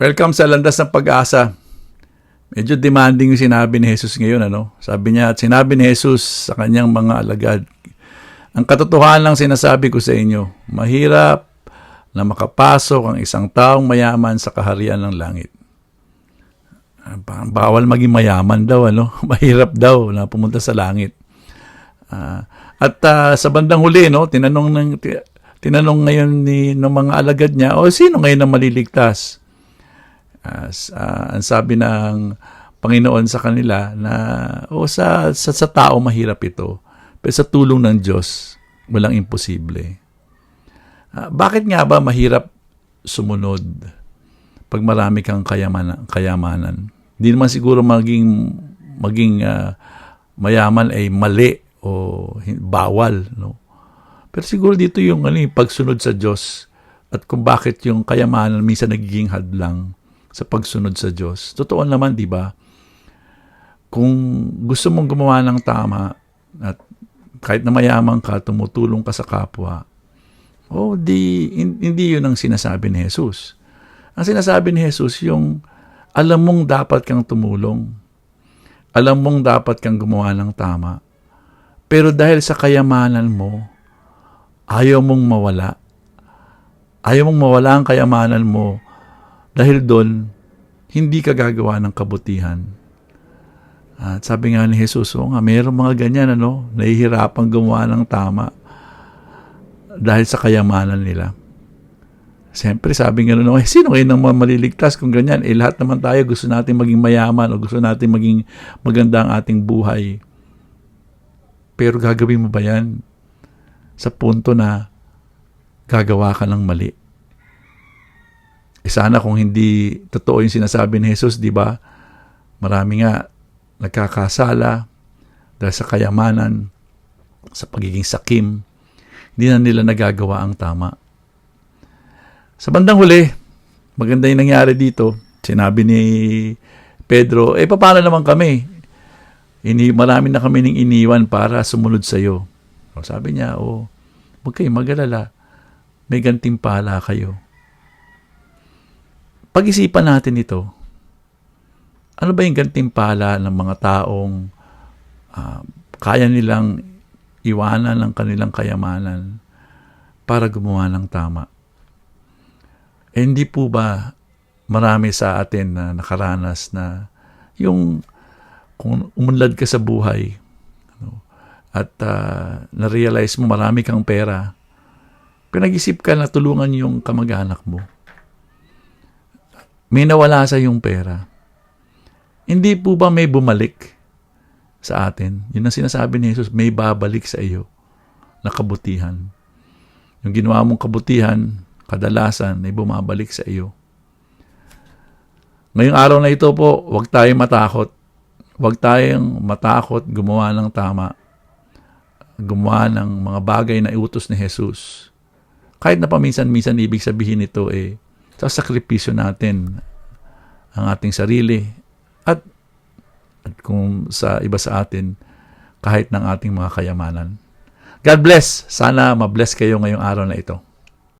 Welcome sa Landas ng Pag-asa. Medyo demanding yung sinabi ni Jesus ngayon. Ano? Sabi niya, at sinabi ni Jesus sa kanyang mga alagad, ang katotohanan lang sinasabi ko sa inyo, mahirap na makapasok ang isang taong mayaman sa kaharian ng langit. Ah, Bawal maging mayaman daw, ano? Mahirap daw na pumunta sa langit. Ah, at ah, sa bandang huli, no, tinanong ng ti- tinanong ngayon ni ng mga alagad niya, o sino ngayon ang maliligtas? As ah, ang sabi ng Panginoon sa kanila na o sa, sa sa tao mahirap ito, pero sa tulong ng Diyos walang imposible. Ah, bakit nga ba mahirap sumunod pag marami kang kayamanan? kayamanan? Hindi naman siguro maging maging ah, mayaman ay mali o bawal, no? Pero siguro dito yung ano, yung pagsunod sa Diyos at kung bakit yung kayamanan minsan nagiging hadlang sa pagsunod sa Diyos. Totoo naman, di ba? Kung gusto mong gumawa ng tama at kahit na mayaman ka, tumutulong ka sa kapwa, oh, di, hin- hindi yun ang sinasabi ni Jesus. Ang sinasabi ni Jesus, yung alam mong dapat kang tumulong. Alam mong dapat kang gumawa ng tama. Pero dahil sa kayamanan mo, ayaw mong mawala. Ayaw mong mawala ang kayamanan mo dahil doon, hindi ka gagawa ng kabutihan. At sabi nga ni Jesus, oh, nga, mayroong mga ganyan, ano, nahihirapang gumawa ng tama dahil sa kayamanan nila. Siyempre, sabi nga nun, eh, sino ngayon ang maliligtas kung ganyan? Eh, lahat naman tayo gusto natin maging mayaman o gusto natin maging maganda ang ating buhay. Pero gagawin mo ba yan sa punto na gagawa ka ng mali? Eh, sana kung hindi totoo yung sinasabi ni Jesus, di ba? Marami nga nagkakasala dahil sa kayamanan, sa pagiging sakim, hindi na nila nagagawa ang tama. Sa bandang huli, maganda yung nangyari dito. Sinabi ni Pedro, eh paano naman kami? Ini, marami na kami ning iniwan para sumunod sa iyo. Sabi niya, oh, huwag kayo magalala. May gantimpala kayo. Pag-isipan natin ito. Ano ba yung gantimpala ng mga taong ah, kaya nilang iwanan ng kanilang kayamanan para gumawa ng tama? Eh, hindi po ba marami sa atin na nakaranas na yung kung umunlad ka sa buhay ano, at ah, na-realize mo marami kang pera, pinag-isip ka na tulungan yung kamag-anak mo. May nawala sa yung pera. Hindi po ba may bumalik sa atin? Yun ang sinasabi ni Jesus, may babalik sa iyo na kabutihan. Yung ginawa mong kabutihan, kadalasan ay bumabalik sa iyo. Ngayong araw na ito po, huwag tayong matakot. Huwag tayong matakot gumawa ng tama. Gumawa ng mga bagay na iutos ni Jesus. Kahit na paminsan-minsan ibig sabihin nito eh, sa sakripisyo natin ang ating sarili at, at kung sa iba sa atin, kahit ng ating mga kayamanan. God bless. Sana mabless kayo ngayong araw na ito.